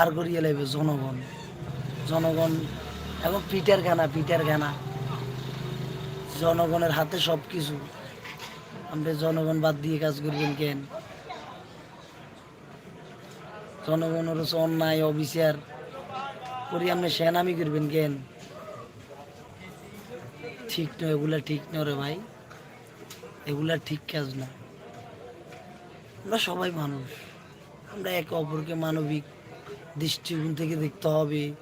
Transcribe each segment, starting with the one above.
আর করিয়ে লাগবে জনগণ। জনগণ এবং পিটার খানা পিটার খানা। জনগণের হাতে সব কিছু আপনি জনগণ বাদ দিয়ে কাজ করবেন কেন? জনগণের অন্যায়, অবিচার। করি আপনি সেনামি করবেন কেন? ঠিক নয়, এগুলা ঠিক নয় রে ভাই। এগুলা ঠিক কাজ না। আমরা সবাই মানুষ। আমরা একে অপরকে মানবিক দৃষ্টিকোণ থেকে দেখতে হবে?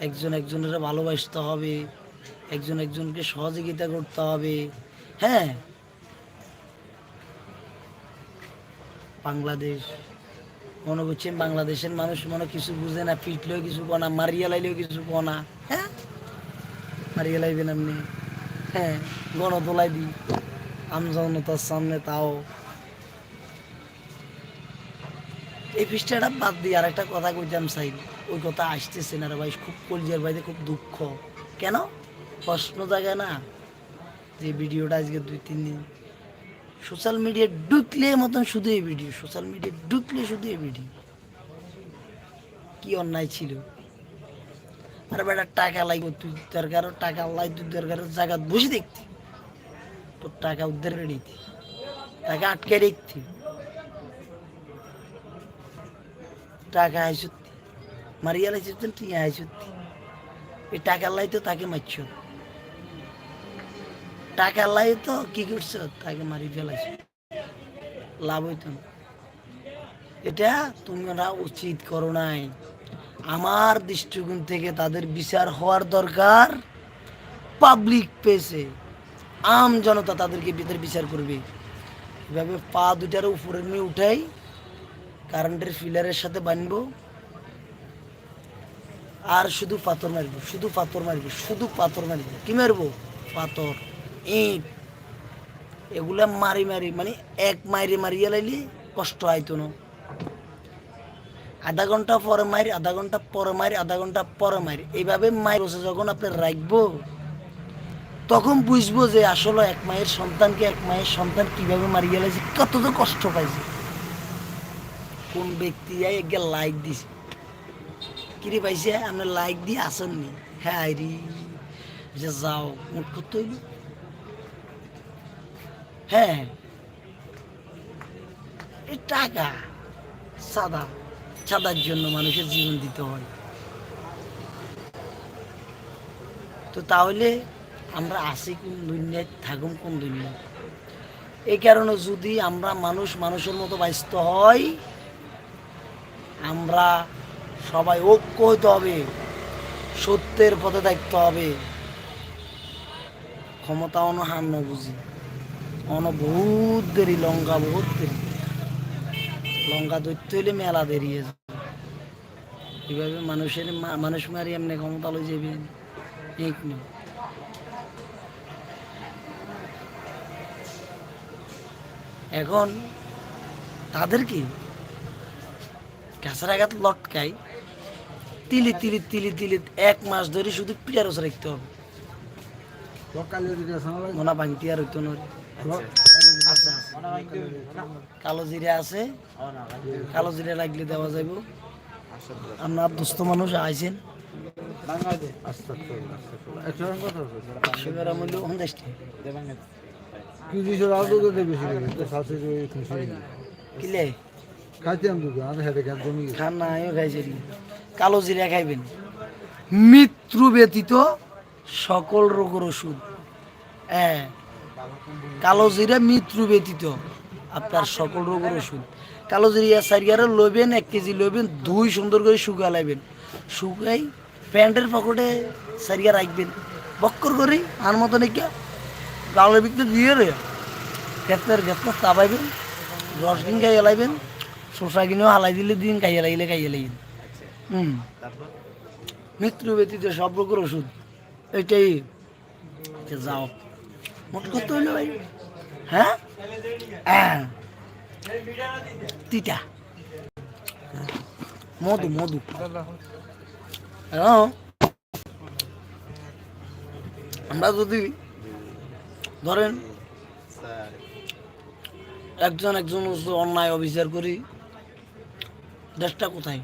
একজন একজনের ভালোবাসতে হবে। একজন একজনকে সহযোগিতা করতে হবে। হ্যাঁ? বাংলাদেশ, মনে করছেন বাংলাদেশের মানুষ মনে কিছু বুঝে না পিটলেও কিছু কনা মারিয়া লাইলেও কিছু কনা হ্যাঁ? মারিয়া লাইবেন আপনি। হ্যাঁ গণতোলাই দি। আমজনতার সামনে তাও। এই পৃষ্ঠাটা বাদ দিয়ে আর একটা কথা কইতাম চাই ওই কথা আসতেছে না রে ভাই, খুব কলজিয়ার বাইরে খুব দুঃখ। কেন? প্রশ্ন জাগে না যে ভিডিওটা আজকে দুই, তিন দিন। সোশ্যাল মিডিয়া ঢুকলে মতন শুধু এই ভিডিও, সোশ্যাল মিডিয়া ঢুকলে শুধু এই ভিডিও। কি অন্যায় ছিল? আর বেটা, টাকা লাগবে তুই দরকার টাকা লাই, তুই দরকার জায়গা বসে দেখতি। তোর টাকা উদ্ধার করে নিতি, টাকা আটকে দেখতি টাকা আইসুতি, মারিয়া লাইছি তুই আইসুতি। এই টাকা লাই তো তাকে মারছ। টাকা লাই তো কি করছ? তাকে মারি ফেলাইছ। লাভ হইতো এটা তোমরা উচিত করো নাই। আমার দৃষ্টিকোণ থেকে তাদের বিচার হওয়ার দরকার পাবলিক পেসে আম জনতা তাদেরকে বিচার করবে। এভাবে পা দুটার উপরে নিয়ে উঠাই কারেন্টের ফিলারের সাথে বানবো। আর শুধু পাথর মারবো, শুধু পাথর মারবো, শুধু পাথর মারবো। কি মারবো? পাথর, ইট। এগুলা মারি মারি মানে এক মারি মারিয়া লাইলে কষ্ট হয়তো না। আধা ঘণ্টা পরে মারি আধা ঘণ্টা পরে মারি আধা ঘণ্টা পরে মারি এইভাবে মায়ের বসে যখন আপনি রাখব, তখন বুঝব যে আসলে এক মায়ের সন্তানকে এক মায়ের সন্তান কীভাবে মারিয়ে লাগছে কত তো কষ্ট পাইছে। কোন ব্যক্তি লাইক দিছে? কিরে পাইছে? আপনি লাইক দিয়ে আসেননি হ্যাঁ যে যাও মুখ করতে হইল? হ্যাঁ। টাকা সাদা, সাদার জন্য মানুষের জীবন দিতে হয়। তো তাহলে আমরা আসি কোন দুনিয়ায় থাকুন কোন দুনিয়ায়? এই কারণে যদি আমরা মানুষ মানুষের মতো বাঁচতে হয় আমরা সবাই ঐক্য হতে হবে, সত্যের পথে থাকতে হবে। ক্ষমতা অন হার ন বুঝি? অন বহুত দেরি, লঙ্কা বহুত দেরি। লঙ্কা ধরতে হইলে মেলা দেরি এভাবে মানুষের মানুষ মারি এমনি ক্ষমতা লই যাবে এখন তাদেরকে কাঁচার আঘাত লটকাই তিলি তিলি তিলি তিলি এক মাস ধরে শুধু পিটারস রাখতে হবে। মোনা ভাঙতি আর হইতো না। কালো জিরা আছে। কালো জিরা লাগলে দেওয়া যাইব। আপনার দুস্থ মানুষ আইছেন। কিলে? কালো জিরা খাইবেন। মৃত্যু ব্যতীত সকল রোগের ওষুধ। হ্যাঁ কালো জিরা মৃত্যু ব্যতীত আপনার সকল রোগের ওষুধ। কালো জিরা সারিয়ারে লইবেন এক কেজি লইবেন দুই সুন্দর করে শুকা লাইবেন শুকাই প্যান্টের পকেটে সারিয়া রাখবেন। বক্কর করে আর মতো নাকি গালের ভিতরে দিয়ে রে ক্ষেত্রের ক্ষেত্রে চাবাইবেন রস কিন খাইয়া শসা কিনেও হালাই দিলে দিন খাইয়া লাগিলে খাইয়া লাগিন হুম মৃত্যু ব্যতীত সব রোগের ওষুধ। এইটাই যে যাও। মোট কত হইল ভাই। হ্যাঁ? হ্যাঁ। তিতা। মধু মধু। আমরা যদি ধরেন একজন একজন অন্যায় অবিচার করি দেশটা কোথায়?